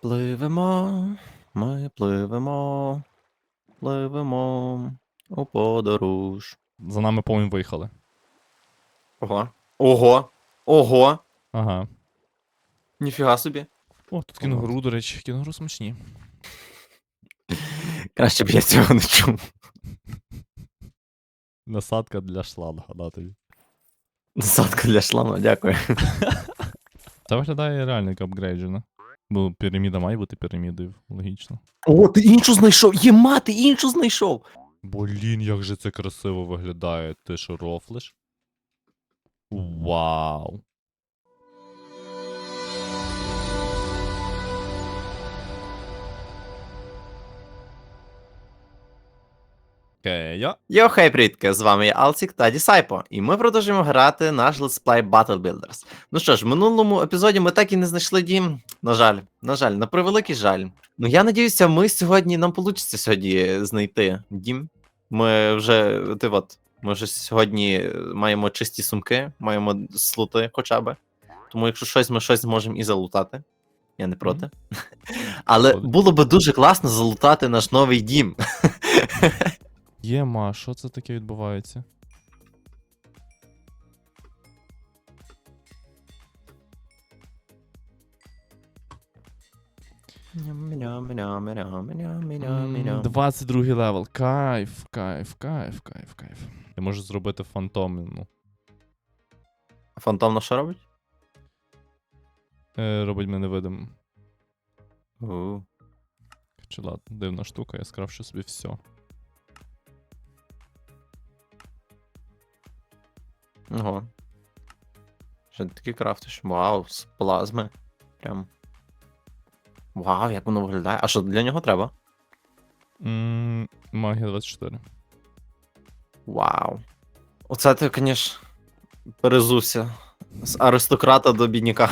Пливемо, ми пливемо, пливемо у подорож. За нами повинні виїхали. Ого. Ого. Ого. Ага. Ніфіга собі. О, тут кінгуру, до речі, кінгуру смачні. Краще б я цього не чув. Насадка для шла, нагадати тобі. Насадка для шлама, дякую. Це виглядає реально як апгрейджено. Бо піраміда має бути пірамідою, логічно. О, ти іншу знайшов! Єма, ти іншу знайшов! Блін, як же це красиво виглядає. Ти що рофлиш? Вау. Окей. Йо, хей, привітки, з вами я Алцік та Дісайпо, і ми продовжуємо грати наш летсплей Battle Builders. Ну що ж, в минулому епізоді ми так і не знайшли дім. На жаль, на жаль, на превеликий жаль. Ну я надіюся, ми сьогодні нам вийде сьогодні знайти дім. Ми вже, ти от, ми вже сьогодні маємо чисті сумки, маємо слути хоча б. Тому якщо щось, ми щось зможемо і залутати. Я не проти. Але було би дуже класно залутати наш новий дім. Єма, що це таке відбувається? М, 22 левел. Кайф, кайф, кайф, кайф, кайф. Я можу зробити фантомну. Фантом на що робить? Е, робить мене видимим. У. Чи ладно, дивна штука, я скрафчу собі все. Ого. Що такі крафтиш? Вау, з плазми. Прям. Вау, як воно виглядає. А що для нього треба? М, Магія 24. Вау. Оце ти, звісно, перезувся. З аристократа до бідняка.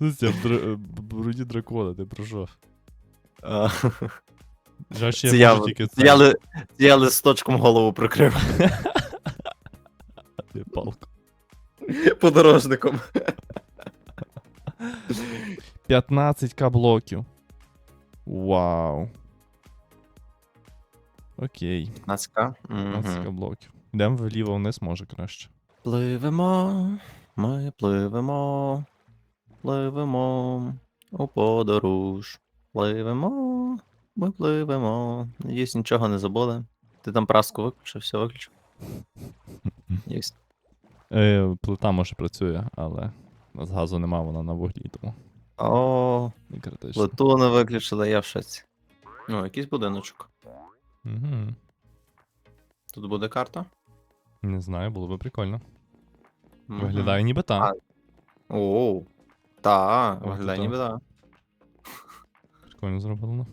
Ну, в др- в бруді дракона, ти про що? А, Жаль, що Це я я, можу тільки це це. я, ли- це я листочком голову прикрив Ти палку. подорожником. 15к блоків. Вау. Окей, 15к. 15к блоків. Йдемо вліво вниз, може краще. Пливемо, ми пливемо, пливемо у подорож. Пливемо, ми пливемо. Надіюсь, нічого не забули. Ти там праску виключив, все виключив. Єсть. Е, плита може працює, але у нас газу нема, вона на вуглі, тому О, не критично. плиту не виключили, я в шоці. Ну, якийсь будиночок. Угу. Тут буде карта. Не знаю, було би прикольно. Мгм. Виглядає ніби та. А, Оу. Та, виглядає то. ніби да. Прикольно зроблено.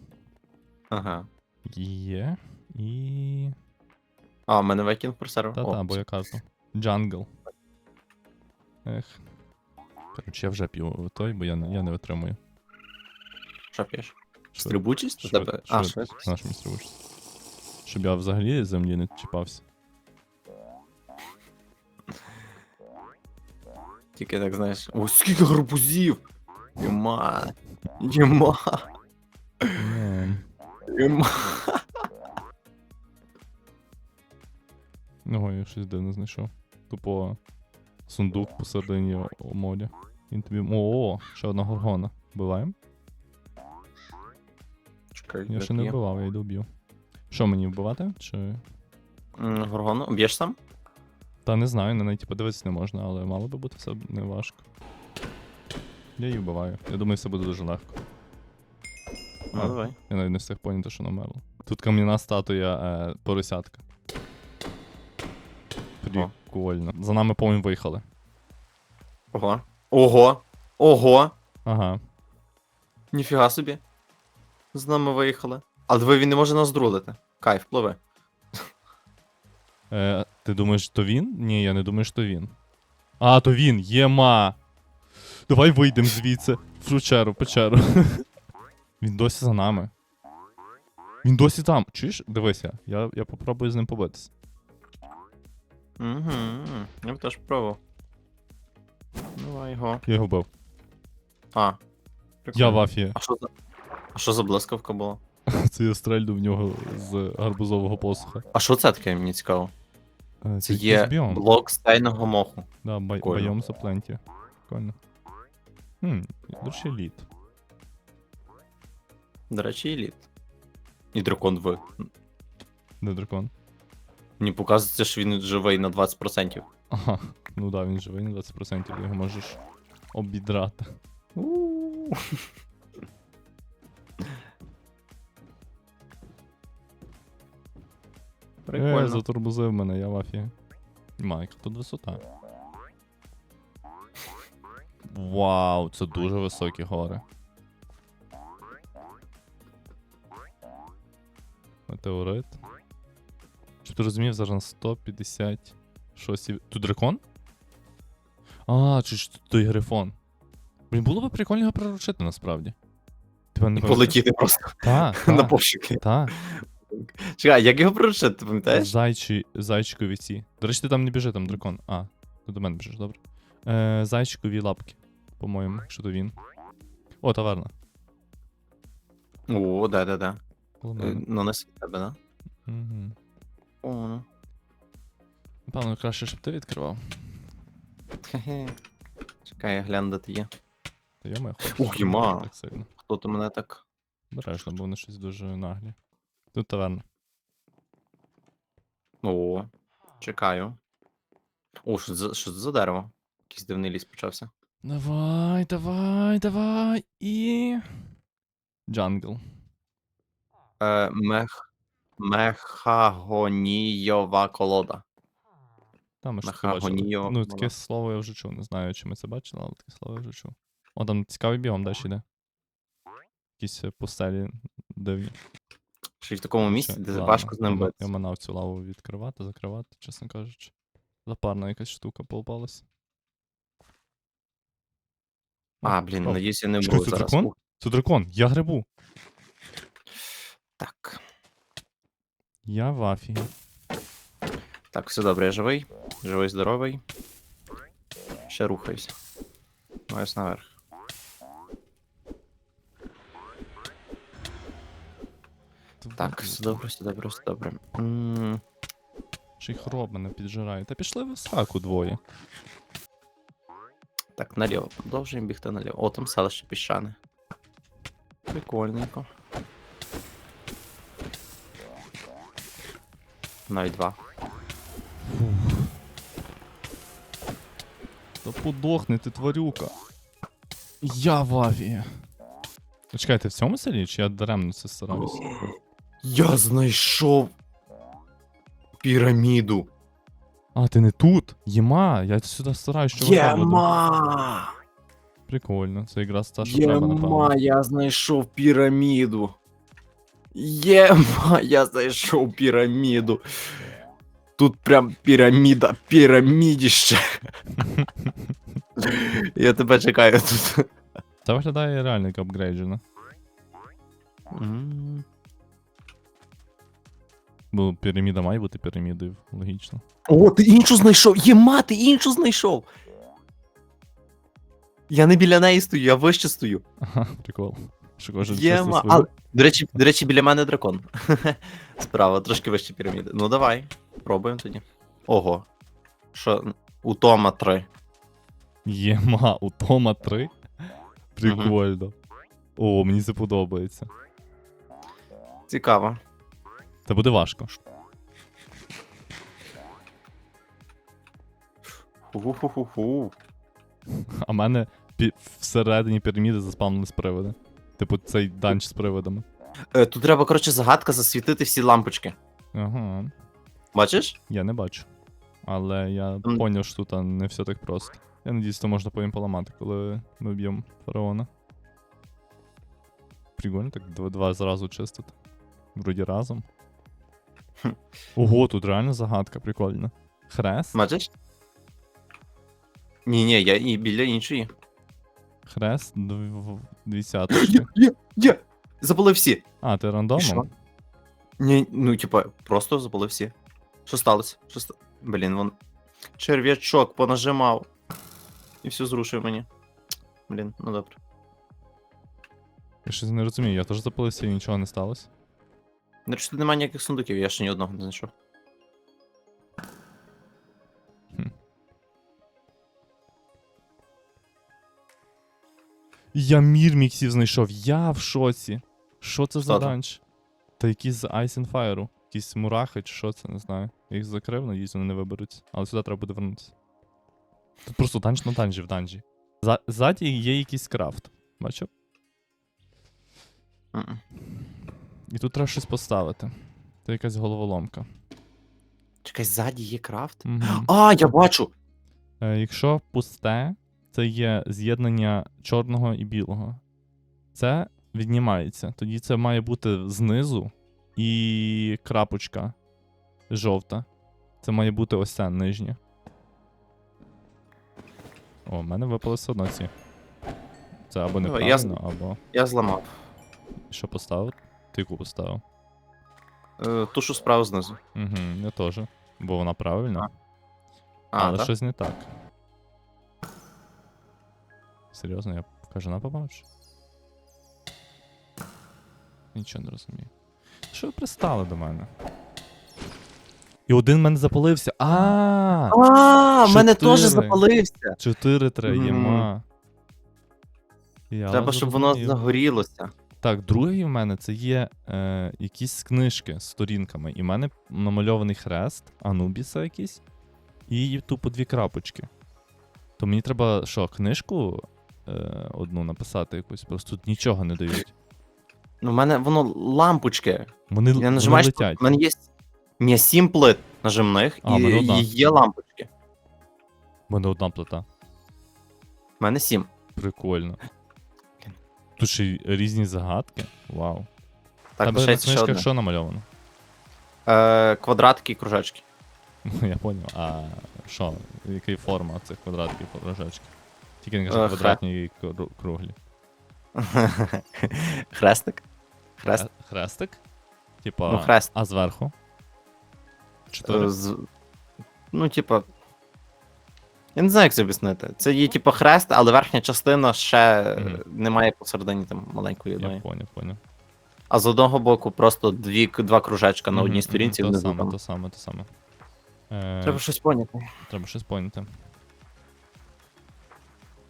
Ага. Є. І. А, в мене викинув про сервер. Та-та, О, бо я карту. Джангл. Ех. Коротше, я вже п'ю той, бо я не, я не витримую. Що п'єш? Стрибучість? У тебе- А, швидкість. Наш місце вичиться. Щоб я взагалі землі не чіпався. Тільки так знаєш. О, скільки гарбузів! Єма! Єма! Ні. Єма! Ого, я щось дивне знайшов. Тупо сундук посередині моді. Він тобі. О, ще одна горгона. Вбиваємо? Чекай, Я ще не вбивав, я йду вб'ю. Що мені вбивати? Чи. М, Горгону, б'єш сам? Та не знаю, на неї типу, подивитися не можна, але мало би бути все не важко. Я її вбиваю. Я думаю, все буде дуже легко. Ну, А. давай. Я навіть не встиг поняти, що намерло. Тут кам'яна статуя е, поросятка. Прикольно. За нами повинні виїхали. Ого. Ого! Ого! Ага. Ніфіга собі. З нами виїхали. Але диви, він не може нас друлити. Кайф, пливи. Е, ти думаєш, то він? Ні, я не думаю, що він. А, то він, єма. Давай вийдемо звідси. В печеру, в печеру. він досі за нами. Він досі там. Чуєш? Дивися, я, я попробую з ним побитися. Угу. Я б теж пробував. Давай його. Я його вбив. А. Я в афії. А що за. А що за блискавка була? Це я стрельну в нього з гарбузового посуха. А що це таке, мені цікаво? Е, Це є біом. блок стайного моху. Да, бай, Прикольно. байом запленті. Прикольно. Хм, до речі, лід. До речі, еліт. І дракон в. Де дракон? Мені показується, що він живий на 20%. Ага, ну да, він живий на 20%, ти його можеш обідрати. Е, Прикольно. затормозив мене, я в афії. Майк, тут висота. Вау, це дуже високі гори. Метеорит. Щоб ти розумів, зараз на 150. Щось. Тут дракон? А, чи ж тут той грифон. Блін, було б прикольно його приручити насправді. Тебе не полетіти просто Та, на та, пошуки. та. Чекай, як його приручити, ти пам'ятаєш? Зайчі, зайчикові ці. До речі, ти там не біжи, там дракон. А, ти до мене біжиш, добре. Е, зайчикові лапки, по-моєму, якщо то він. О, таверна. О, да, да, да. Коло Е. Ну, не світ тебе, да? Угу. О, ну. Напевно, краще, щоб ти відкривав. Хе-хе. Чекай, я гляну, де ти є. Та йома, Ух. Так сильно. Хто то мене так. Бережно, бо вони щось дуже наглі. Тут таверна. О, чекаю. О, що це за, що це за дерево? Якийсь дивний ліс почався. Давай, давай, давай. І. Джангл. Е, мех... Мехагонієва колода. Там ж. Мехагоніо. Ну, таке слово я вже чув. Не знаю, чи ми це бачили, але таке слово я вже чув. О, там цікавий біом далі йде. Якісь е, пустелі дивні. Ще й в такому місці, Ще- де ладно, важко з ним я битися. Я манав цю лаву відкривати, закривати, чесно кажучи. Запарна якась штука попалась. А, блін, О, надіюсь, я не чекай, буду це зараз. дракон? Ух, Це дракон, я грибу. Так. Я в афігі. Так, все добре, я живий. Живий, здоровий. Ще рухаюся. Ось наверх. Так, все добре, все добре, все добре. М, й хроб мене піджирає. Та пішли в сраку двоє. Так, наліво. Продовжуємо бігти наліво. О, там селище піщане. Прикольненько. Навіть два. Та подохни ти, тварюка. Я в авії. Ну, Чекай, ти в цьому селі, чи я даремно це стараюся? Я знайшов піраміду. А, ти не тут? Єма, я сюди стараюсь, що. Єма! Прикольно, це якраз та, що треба, Єма, я знайшов піраміду. Єма, я знайшов піраміду. Тут прям піраміда, пірамідіще. Я тебе чекаю тут. Це виглядає реально як апгрейджено. М, Бо піраміда має бути пірамідою, логічно. О, ти іншу знайшов! Єма, ти іншу знайшов! Я не біля неї стою, я вище стою. Ага, прикол. Що кожен Єма. чисто А, до, речі, до речі, біля мене дракон. Справа, трошки вище піраміди. Ну давай, пробуємо тоді. Ого. Що, утома 3. Єма, у Тома 3? Прикольно. О, мені це подобається. Цікаво. Це буде важко. Ху-ху-ху-ху. А мене пі- всередині піраміди заспавнились приводи. Типу, цей данч з приводами. Е, тут треба, коротше, загадка засвітити всі лампочки. Ага. Бачиш? Я не бачу. Але я М. поняв, що тут не все так просто. Я надіюсь, це можна потім поламати, коли ми б'ємо фараона. Прикольно, так два, два зразу чистити. Вроді разом. Хм. Ого, тут реально загадка, прикольна. Хрест? Бачиш? Ні, ні, я і біля іншої. Хрест, дв- Є, є, є! Забули всі. А, ти рандомом? Ні, ну, типа, просто забули всі. Що сталося? Що ста... Блін, вон. Черв'ячок понажимав. І все зрушив мені. Блін, ну добре. Я щось не розумію, я теж запалився і нічого не сталося. Ну, тут немає ніяких сундуків, я ще ні одного не знайшов. Я мірміксів знайшов, я в шоці. Що це за данж? Та якісь з Ice and Fire. Якісь мурахи чи що це, не знаю. Я їх закрив, надіюсь, вони не виберуться. Але сюди треба буде вернутися. Тут просто данж на данжі в данжі. За, ззаді є якийсь крафт. Бачив? І тут треба щось поставити. Це якась головоломка. Чекай, ззаді є крафт? Мгм. А, я бачу! Е, якщо пусте, це є з'єднання чорного і білого. Це віднімається. Тоді це має бути знизу і крапочка жовта. Це має бути ось це нижнє. О, в мене випали все одно ці. Це або Ну, я або. Я зламав. Що поставив? Ти яку поставив? Е, тушу справа знизу. Угу, я теж. Бо вона правильна. А, але так? щось не так. Серйозно, я кажана попав? чи? Нічого не розумію. Що ви пристали до мене? І один в мене запалився. А! А, в мене теж Чотири. запалився. 4 3 єма. Я Треба, щоб воно зрозумів. загорілося. Так, другий в мене це є е, якісь книжки з сторінками. І в мене намальований хрест, Анубіса якийсь, і тупо дві крапочки. То мені треба що, книжку одну написати якусь, просто тут нічого не дають. Ну, в мене воно лампочки. Вони, Я нажимаю, що летять. в мене є. Ні, сім плит нажимних, А, і, і є лампочки. В мене одна плита. У мене сім. Прикольно. Тут ще різні загадки. Вау. Так, Тебе на книжках що намальовано? Е, квадратики і кружечки. Я поняв. А що? Яка форма цих квадратів кружечків? Тільки не Е, квадратні і кру- круглі. Хрестик. Хрест. Хре- Хрестик? Типа. Ну, хрест. А зверху? Чотири. Е, з... Ну, типа. Я не знаю, як це об'яснити. Це є, типу, хрест, але верхня частина ще Мгм. немає посередині там маленької Я одної. поняв, поняв. А з одного боку просто дві, два кружечка на Мгм, одній мгм, сторінці. То внизу саме, там. то саме, то саме. Е, Треба щось поняти. Треба щось поняти.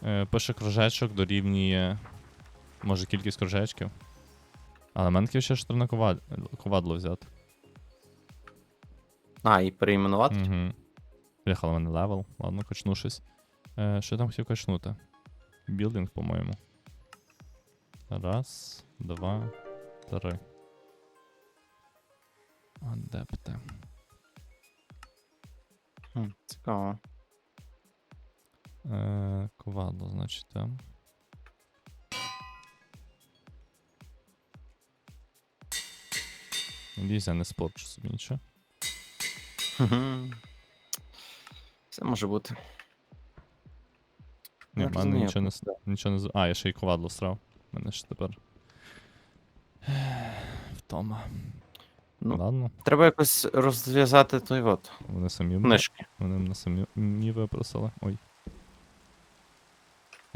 Е, пише кружечок дорівнює. Може кількість кружечків. Але в мене таке ще ковад... ковадло взяти. А, і переіменувати. Угу. В мене левел. Ладно, качну щось. Е, що я там хотів качнути? Білдинг, по-моєму. Раз, два, три. Адепти. Хм, цікаво. Е, ковадло, значить, так. Надіюсь, я не спорчу собі нічого. Все може бути. Ні, в мене нічого не, нічого не з. А, я ще й ковадло срав. Мене ж тепер. Втома. Ну. Ладно, Треба якось розв'язати той от вони самі. книжки. Вони мене самі випросили. Ой.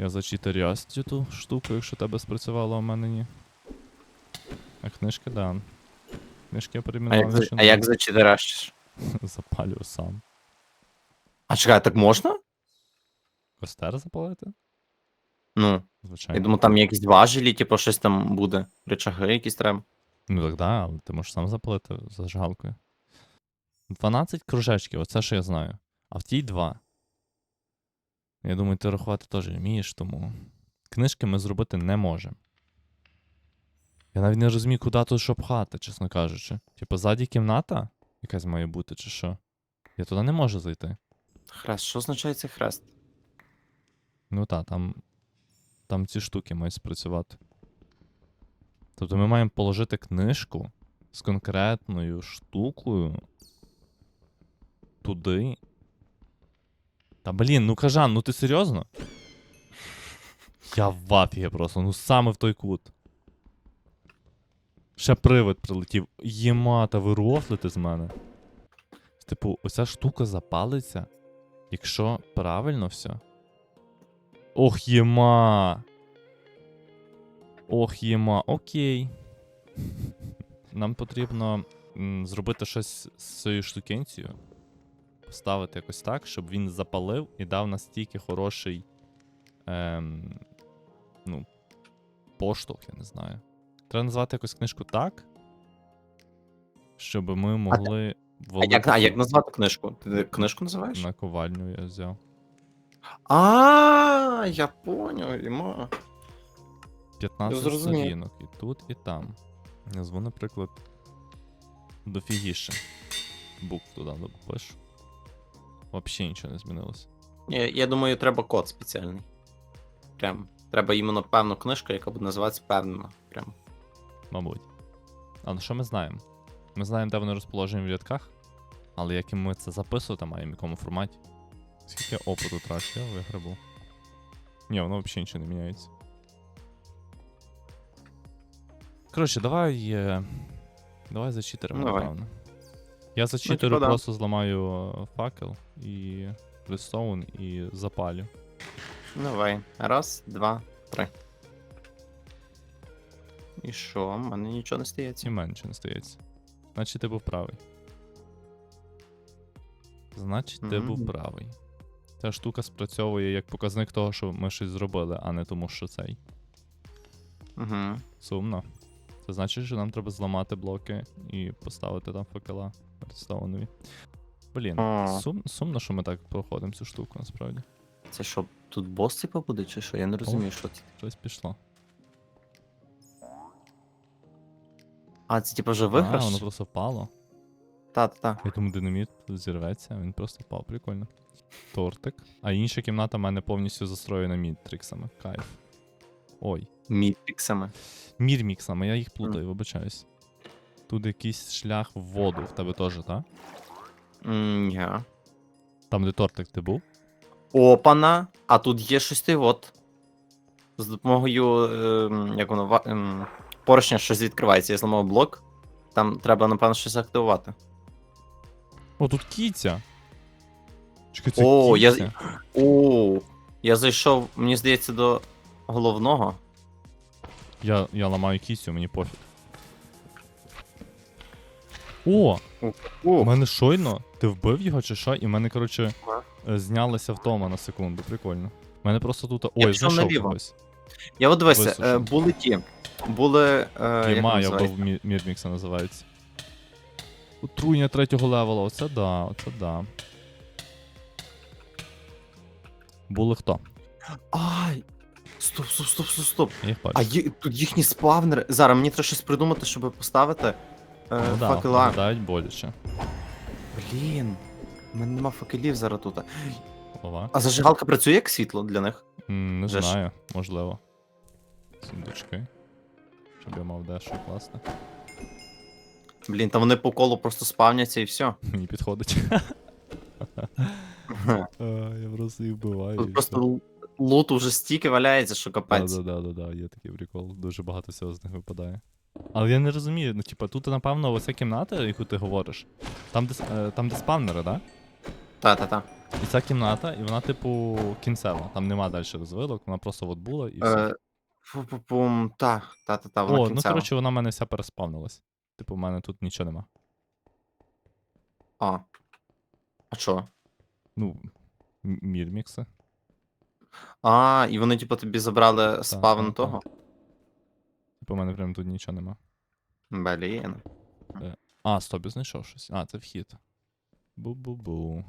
Я зачитарястю ту штуку, якщо тебе спрацювало, а в мене ні. А книжки, да. Книжки я А як, за- а як зачитаращиш? Запалюю сам. А чекай, так можна? Костер запалити? Ну, Звичайно. я думаю, там якісь важелі, типу, щось там буде. Речаги якісь треба. Ну так да, але ти можеш сам запалити зажигалкою. 12 кружечків, оце що я знаю. А в тій 2. Я думаю, ти рахувати теж вмієш, тому. Книжки ми зробити не можемо. Я навіть не розумію, куди тут що пхати, чесно кажучи. Типа ззаді кімната якась має бути, чи що. Я туди не можу зайти. Хрест, що означає цей хрест? Ну так, там. Там ці штуки мають спрацювати. Тобто ми маємо положити книжку з конкретною штукою туди. Та блін, ну кажан, ну ти серйозно? Я в афігі просто, ну саме в той кут. Ще привид прилетів. Єма, та ви рофлите з мене. Типу, оця штука запалиться, якщо правильно все. Ох, єма. Ох, єма, окей. Нам потрібно м, зробити щось з цією штукенцією. Поставити якось так, щоб він запалив і дав настільки хороший. Ем, ну, поштовх, я не знаю. Треба назвати якусь книжку так. Щоб ми могли. А як, а як назвати книжку? Ти книжку називаєш? Наковальню я взяв. А, я поняв, Іма. 15 зрозумів. сторінок. І тут, і там. Назву, наприклад. Дофігіше. Букв туди допишу. Взагалі нічого не змінилося. Я, я думаю, треба код спеціальний. Прям. Треба іменно певну книжку, яка буде називатися певно. Прям. Мабуть. А ну що ми знаємо? Ми знаємо, де вони розположені в рядках, але як і ми це записувати маємо, в якому форматі. Скільки опиту трачу, я виграбу. Ні, воно взагалі нічого не міняється. Коротше, давай. е, Давай зачитеримо, Давай. напевно. Я зачитерю, типу, да. просто зламаю е, факел і redstone і запалю. Давай. Раз, два, три. І що? У мене нічого не стається. мене нічого не стається. Значить, ти був правий. Значить, ти був правий. Ця штука спрацьовує як показник того, що ми щось зробили, а не тому, що цей. Угу. Сумно. Це значить, що нам треба зламати блоки і поставити там факела редстоунові. Блін, сум, сумно, що ми так проходимо цю штуку, насправді. Це що, тут бос типа буде, чи що? Я не розумію, що це. Щось пішло. А, це типа вже А, виграш? воно просто впало. Та, та, та. Я думаю, динаміт зірветься, він просто впав, прикольно. Тортик. А інша кімната в мене повністю застроєна мітриксами. Кайф. Ой. Мітріксами. Мірміксами, я їх плутаю, вибачаюсь. Тут якийсь шлях в воду, в тебе теж, так? Ні. Там, де тортик ти був? Опана, а тут є щось ти от. З допомогою, ем, як воно, ем, поршня щось відкривається. Я зламав блок. Там треба, напевно, щось активувати. О, тут кіця. Чекай, це О, я- О, я зайшов, мені здається, до головного. Я, я ламаю кіцю, мені пофіг. О! У О, мене щойно. Ти вбив його чи що? І в мене, коротше, е, знялася втома на секунду. Прикольно. У мене просто тут. Ой, пішов знайшов наліво. когось. я от дивися, висушив. е, були ті. Були. Е, як я називається? вбив Мі- Мірмікса називається. Отруєння третього левела, оце да, оце да. Були хто? Ай! Стоп, стоп, стоп, стоп, стоп. Я їх бачу. А є, тут їхні спавнери. Зараз мені треба щось придумати, щоб поставити е, ну, да, факела. виглядають боляче. Блін. У мене нема факелів зараз тут. Голова. А зажигалка працює як світло для них? М, Не Вже ж. знаю, можливо. Сундучки. Щоб я мав дещо класне. Блін, та вони по колу просто спавняться і все. Мені підходить. Я просто їх вбиваю. Тут просто л- луту вже стільки валяється, що капець. Да, да, да, да, є такий прикол. Дуже багато всього з них випадає. Але я не розумію, ну типа, тут, напевно, оця кімната, яку ти говориш, там, де, е, там, де спавнери, да? Та-та-та. І ця кімната, і вона, типу, кінцева. Там нема далі розвилок, вона просто от була і все. Е, Фу-пу-пум, та, та-та-та, вона О, ну кінцева. коротше, вона в мене вся переспавнилась. Типу, в мене тут нічого нема. А. А що? Ну, м- мірмікси. А, і вони, типу, тобі забрали спавн та, та. Типу, в мене прям тут нічого нема. Блін. А, стоп, я знайшов щось. А, це вхід. Бу-бу-бу.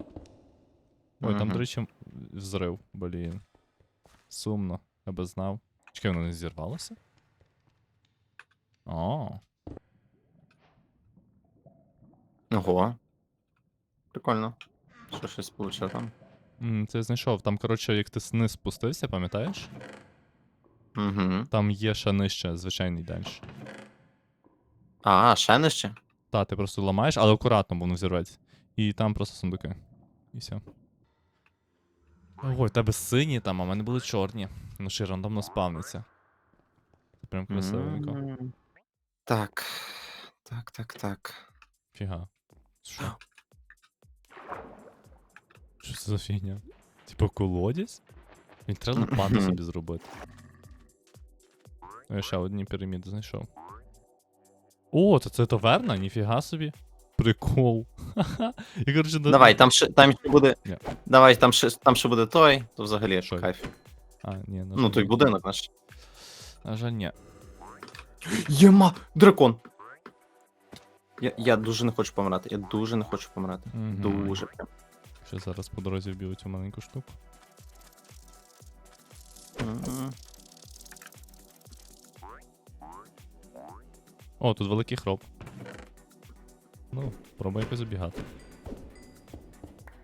Ой, там, Мгм. до речі, взрив, блін. Сумно, я би знав. Чекай, воно не зірвалося? О, Ого. Прикольно. Що щось получив там? м, це я знайшов. Там, коротше, як ти сниз спустився, пам'ятаєш? Угу. Там є ще нижче, звичайний денш. А, ще нижче? Та, ти просто ламаєш, але акуратно, бо воно зірветься. І там просто сундуки. І все. Ой, в тебе сині там, а в мене були чорні. Ну ще й рандомно спавниться. Це прям красивенько. М. Так. Так, так, так. Фіга. Що? Що це за фігня? Типа колодязь? Він треба лопату Мгм. собі зробити. Я ще одні піраміди знайшов. О, то це таверна? Ніфіга собі. Прикол. Я, коротше, Давай, там ще, там ще буде. Ні. Давай, там ще, там ще буде той, то взагалі Що? кайф. А, ні, на Ну, жаль, той ні. будинок наш. На жаль, ні. Єма! Дракон! Я, я дуже не хочу помирати. Я дуже не хочу помирати. Мгм. Дуже прям. Ще зараз по дорозі вб'ють цю маленьку штуку. М-м. О, тут великий хроп. Ну, пробуй якось забігати.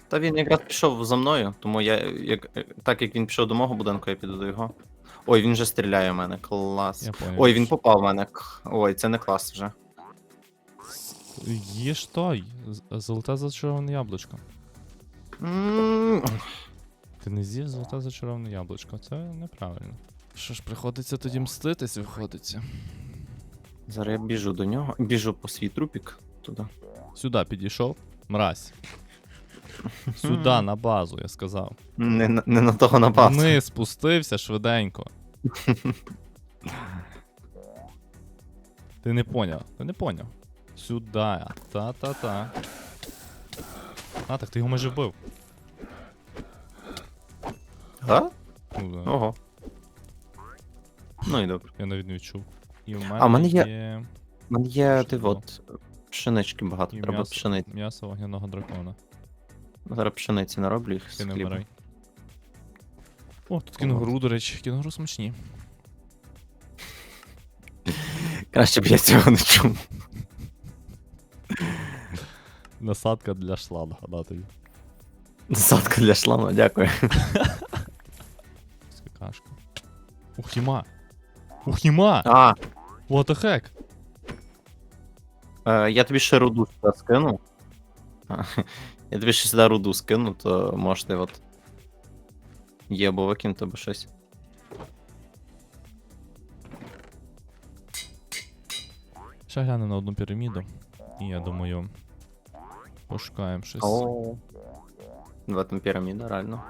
Та він якраз пішов за мною, тому я, як, так як він пішов до мого будинку, я піду до його. Ой, він вже стріляє в мене. Клас. Я поняв. Ой, він попав в мене. Ой, це не клас вже. Їж той. з- Золоте зачароване яблучко. М, Ти не з'їв золоте зачароване яблучко. Це неправильно. Що ж, приходиться тоді мститись, виходиться. Зараз я біжу до нього. Біжу по свій трупік туди. Сюди підійшов. Мразь. Сюди, на базу, я сказав. Не, на- не на того напав. Вниз спустився швиденько. Ти не поняв, ти не поняв. Сюди. Та-та-та. А, так ти його майже вбив. Га? Ну, да. Ого. Ну і добре. Я навіть не відчув. І в мене, А в мене є- У мене є ти було? от пшенички багато, І треба м'ясо. пшениці. м'ясо вогняного дракона. Зараз пшениці нароблю їх з Ти не хлібом. вмирай. О, тут кінгуру, до речі, кінгуру смачні. Краще б я цього не чув. Насадка для шланга, да тобі. Десятка для шлама, дякую. Какашка. Ухіма. Ухіма! А, What the heck? е, я тобі ще руду сюди скину. А, Я тобі ще сюди руду скину, то можете от. Є, або викинути або щось. Ще гляну на одну піраміду. І я думаю. Пошукаємо щось. О. Два там піраміда, реально.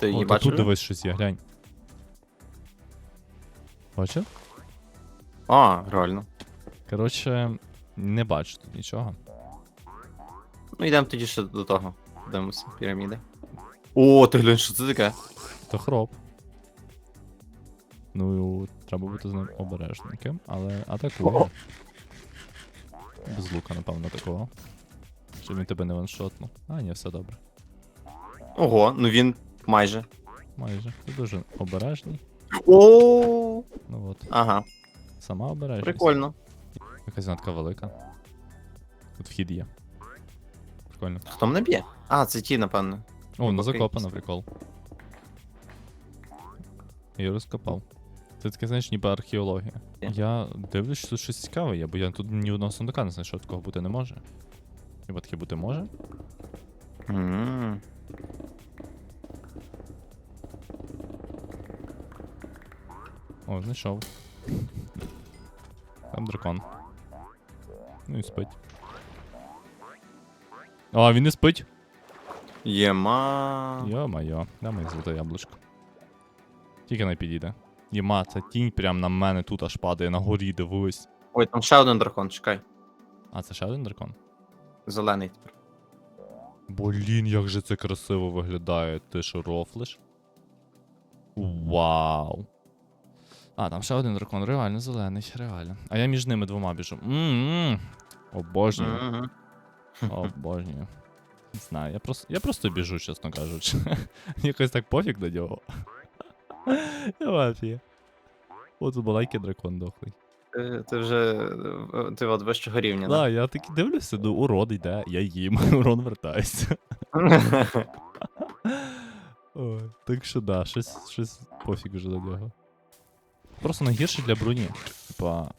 Ти О, її та бачив? тут дивись щось є, глянь. Бачив? А, реально. Коротше, не бачу тут нічого. Ну йдемо тоді ще до того. Дивимося, піраміди. О, ти глянь, що це таке? То хроп. Ну, треба бути з ним обережненьким, але атакує. Без лука, напевно, атакував. Щоб він тебе не ваншотнув. А, ні, все добре. Ого, ну він майже. Майже. Ти дуже обережний. О, Ну от. ага, Сама обережність. прикольно. Якась вона така велика. Тут вхід є. Прикольно. Хто мене б'є? А, це ті, напевно. О, ну закопано, прикол. Я розкопав. Це таке, знаєш, ніби археологія. Є. Я дивлюсь, що тут щось цікаве є, бо я тут ні одного сундука не знайшов, такого бути не може. Хіба таке бути може? М. О, знайшов. Там дракон. Ну і спить. А, він не спить. Єма. Йо-майо, дай мені золоте яблучко. Тільки не підійде. Єма, ця тінь прям на мене тут аж падає на горі, дивись. Ой, там ще один дракон, чекай. А, це ще один дракон? Зелений тепер. Блін, як же це красиво виглядає. Ти що рофлиш? Вау. А, там ще один дракон, реально зелений, реально. А я між ними двома біжу. М-м. Обожнюю. Обожнюю. Не знаю, я просто, я просто біжу, чесно кажучи. Якось так пофіг до нього. Я вообще. О, тут балайки дракон дохлий. Ти, вже. е, Ти от вищого рівня, Да, я таки дивлюся, ну урод йде, я їм, урон вертається. Так що да, щось, щось пофіг вже до нього. Просто найгірше для броні. Типа,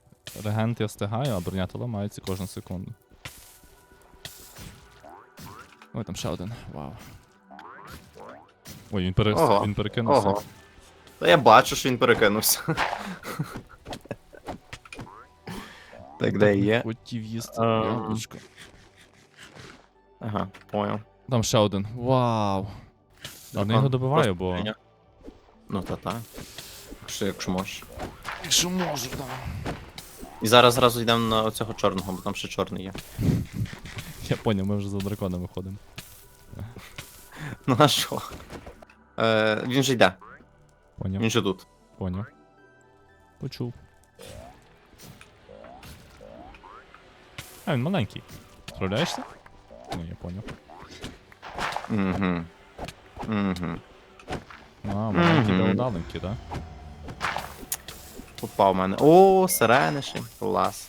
регент я встигаю, а броня то ламається кожну секунду. Ой, там ще один. Вау. Ой, він, пере... Ого, він перекинувся. Ого. Та я бачу, що він перекинувся. Так, де є? Хотів їсти А. яблучко. Ага, понял. Там ще один. Вау. Я його добиваю, бо. Ну та та. Якщо, якщо можеш. Якщо можу, да. І зараз зразу йдемо на оцього чорного, бо там ще чорний є. Я поняв, ми вже за драконами ходимо. Ну а що? Е, він же йде, Поняв, він же тут. поняв. Почув. А, він маленький. Справляєшся? Ну, я поняв. Угу. Угу. А, маленький Мгм. да удаленький, да? Попав в мене. О, сирениші. Клас.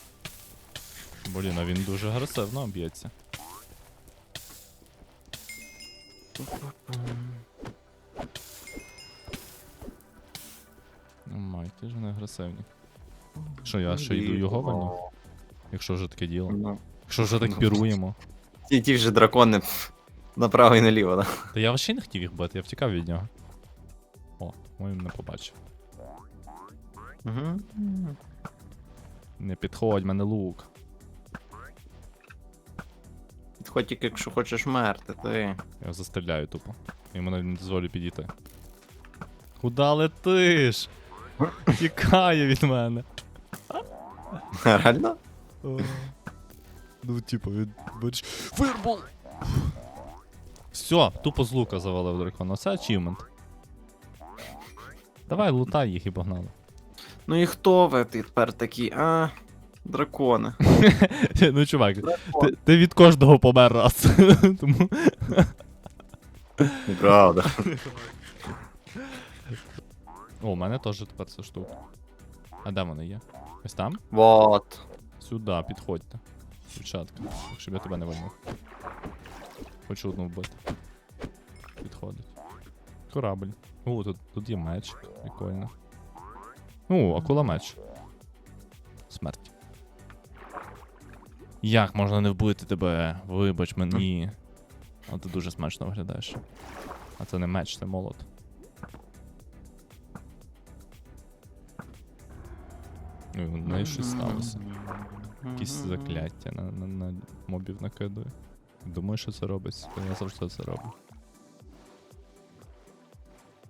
Блін, а він дуже агресивно б'ється. Ну, май, ти ж не агресивні. Що, я ще йду його вальну? Якщо вже таке діло. Ну, Якщо вже так піруємо. ті, ті вже дракони направо і наліво, да? Та я взагалі не хотів їх бити, я втікав від нього. О, мой не побачив. Угу. Не підходь, мене лук. Підходь тільки, якщо хочеш мерти, ти. Я застріляю тупо. Йому навіть не дозволю підійти. Куда летиш? Тікає від мене. Реально? О. Ну, типу, він бач. Фаербол! Все, тупо з лука завалив дракона. Це ачівмент. Давай лутай їх і погнали. Ну і хто ви тепер такі, а? Дракони. ну, чувак, ти, ти від кожного помер раз. Тому. Неправда. О, у мене теж тепер ця штука. А де вони є? Ось там? Вот. Сюди, підходьте. Дівчатка, щоб я тебе не вальнув. Хочу одну вбити. Підходить. Корабль. О, тут, тут є меч. Прикольно. О, акула меч. Смерть. Як можна не вбити тебе? Вибач мені. А ти дуже смачно виглядаєш. А це не меч, це молот. Ой, у неї щось сталося. Якісь закляття на, на, на мобів накидує. Думаю, що це робить. Я завжди це роблю.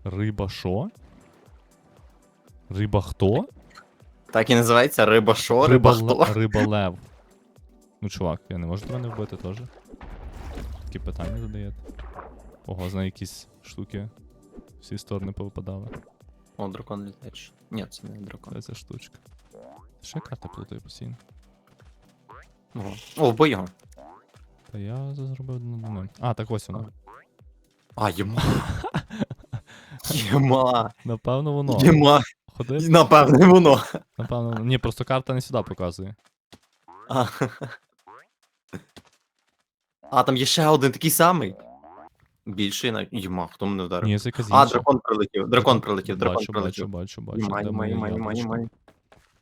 Риба що? Риба хто? Так і називається риба що, риба хто? риба лев. Ну, чувак, я не можу тебе не вбити теж. Такі питання задаєте. Ого, знаю якісь штуки. Всі сторони повипадали. О, дракон літаєш. Ні, це не дракон. Це ця штучка. Ще карта плутає постійно. Ого. О, вбий його. Та я зробив одну момент. А, так ось воно. А, єма. Єма. Напевно, воно. Єма. Ходи. Напевне, воно. Напевно, ні, просто карта не сюди показує. А. А, там є ще один такий самий. Більший на. Єма, хто мене вдарив? Ні, це якась А, інша. дракон прилетів, дракон прилетів, дракон бачу, прилетів. бачу, бачу, бачу. Єма, Де єма, єма, яблучко? єма.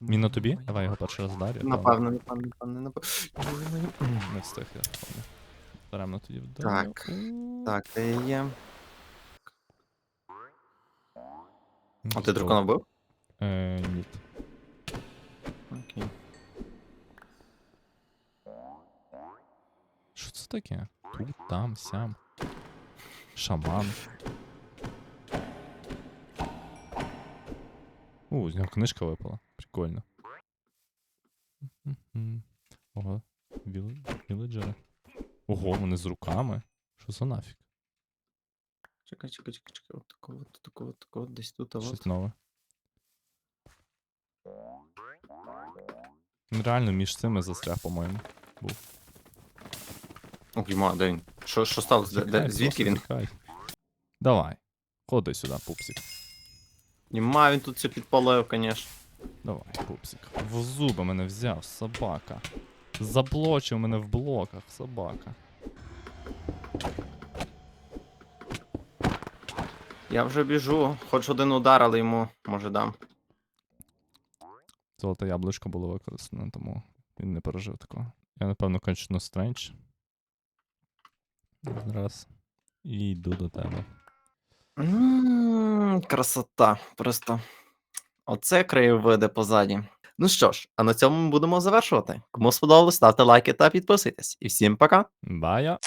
Він на тобі? Давай його перший раз вдарю. Напевно, напевно, напевно, напевно. Не встиг, я помню. Даремно тоді вдарю. Так, Так, ти є. Ну, А ти дракона вбив? Е, ні. Окей. Що це таке? Тут, там, сям. Шаман. У, з нього книжка випала. Прикольно. Ого, віл- віледжери. Ого, вони з руками. Що за нафіг? Чекай, чекай, чекай, чекай. От такого, от такого, от такого, десь тут, а. Щось нове. Він реально між цими застряг, по-моєму. О, Єма, де він? Що, що сталося? Де, де, Тікай, звідки просто він? тікай. Давай. Ходи сюди, пупсик. Єма, він тут все підпалив, конечно. Давай, пупсик. В зуби мене взяв, собака. Заблочив мене в блоках, собака. Я вже біжу, хоч один удар, але йому, може, дам. Золоте яблучко було використано, тому він не пережив такого. Я, напевно, кончено стрендж. Раз. І йду до тебе. М, Красота, просто. Оце краєвиди позаді. Ну що ж, а на цьому ми будемо завершувати. Кому сподобалось, ставте лайки та підписуйтесь. І всім пока! Бая!